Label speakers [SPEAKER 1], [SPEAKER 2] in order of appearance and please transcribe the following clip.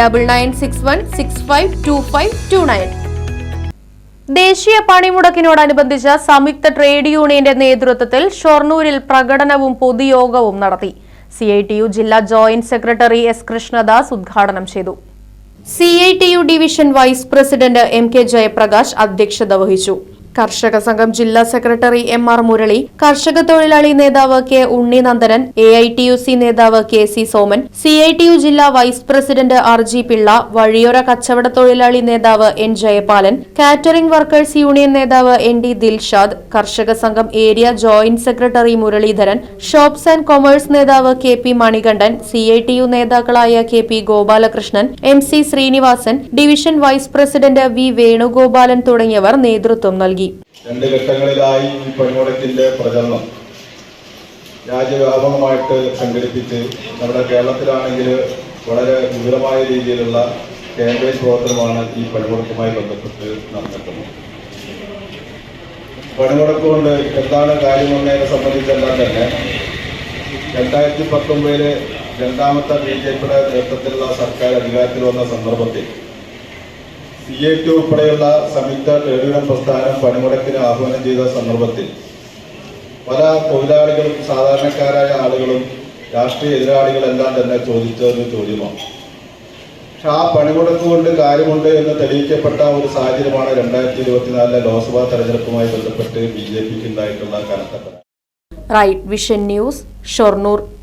[SPEAKER 1] double nine six one six five two five two nine ദേശീയ പണിമുടക്കിനോടനുബന്ധിച്ച് സംയുക്ത trade യൂണിയന്റെ നേതൃത്വത്തിൽ ഷൊർണൂരിൽ പ്രകടനവും പൊതുയോഗവും നടത്തി സി ഐ ടി യു ജില്ലാ ജോയിന്റ് സെക്രട്ടറി എസ് കൃഷ്ണദാസ് ഉദ്ഘാടനം ചെയ്തു C I T U division vice president M K Jayaprakash അധ്യക്ഷത വഹിച്ചു കർഷക സംഘം ജില്ലാ സെക്രട്ടറി എം ആർ മുരളി കർഷക തൊഴിലാളി നേതാവ് K Unninandanan A I T U C നേതാവ് K C Soman C I T U ജില്ലാ vice president R G Pillai വഴിയോര കച്ചവട തൊഴിലാളി നേതാവ് N Jayapalan catering workers union നേതാവ് എൻ ഡി ദിൽഷാദ് കർഷക സംഘം area joint secretary Muraleedharan shops and commerce നേതാവ് K P Manikandan C I T U നേതാക്കളായ K P Gopalakrishnan M C Srinivasan division vice president V Venugopalan തുടങ്ങിയവർ നേതൃത്വം നൽകി നൽകി രണ്ട് ഘട്ടങ്ങളിലായി ഈ പണിമുടക്കിന്റെ പ്രചരണം രാജ്യവ്യാപകമായിട്ട് സംഘടിപ്പിച്ച് നമ്മുടെ കേരളത്തിലാണെങ്കിൽ വളരെ വിപുലമായ രീതിയിലുള്ള ക്യാമ്പയിൻ പ്രവർത്തനമാണ് ഈ പണിമുടക്കുമായി ബന്ധപ്പെട്ട് നടന്നിട്ടുള്ളത് പണിമുടക്ക് കൊണ്ട് എന്താണ് കാര്യമെന്നതിനെ സംബന്ധിച്ചെല്ലാം തന്നെ രണ്ടായിരത്തി പത്തൊമ്പതിൽ രണ്ടാമത്തെ ബി ജെ പിയുടെ നേതൃത്വത്തിലുള്ള സർക്കാർ അധികാരത്തിൽ വന്ന സന്ദർഭത്തിൽ സി എ ടു ഉൾപ്പെടെയുള്ള സംയുക്ത ട്രേഡ് യൂണിയൻ പ്രസ്ഥാനം പണിമുടക്കിന് ആഹ്വാനം ചെയ്ത സന്ദർഭത്തിൽ പല തൊഴിലാളികളും സാധാരണക്കാരായ ആളുകളും രാഷ്ട്രീയ എതിരാളികളെല്ലാം തന്നെ ചോദിച്ചതെന്ന് ചോദ്യമാണ് പക്ഷെ ആ പണിമുടക്ക് കൊണ്ട് കാര്യമുണ്ട് എന്ന് തെളിയിക്കപ്പെട്ട ഒരു സാഹചര്യമാണ് രണ്ടായിരത്തി ഇരുപത്തിനാലിലെ ലോക്സഭാ തെരഞ്ഞെടുപ്പുമായി ബന്ധപ്പെട്ട് ബി ജെ പിക്ക് ഉണ്ടായിട്ടുള്ള കനത്ത
[SPEAKER 2] റൈറ്റ് വിഷൻ ന്യൂസ് ഷൊർണൂർ